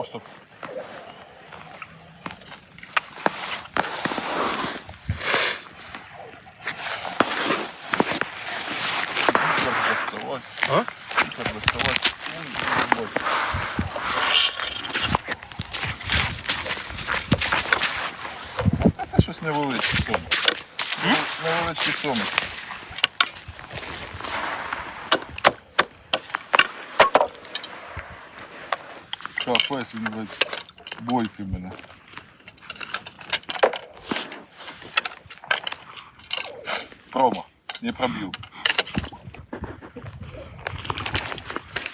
доставать? А? Це щось невеличке соми. Невеличкі соми. Капець, він блядь, бойки мене. Промо, не пробил.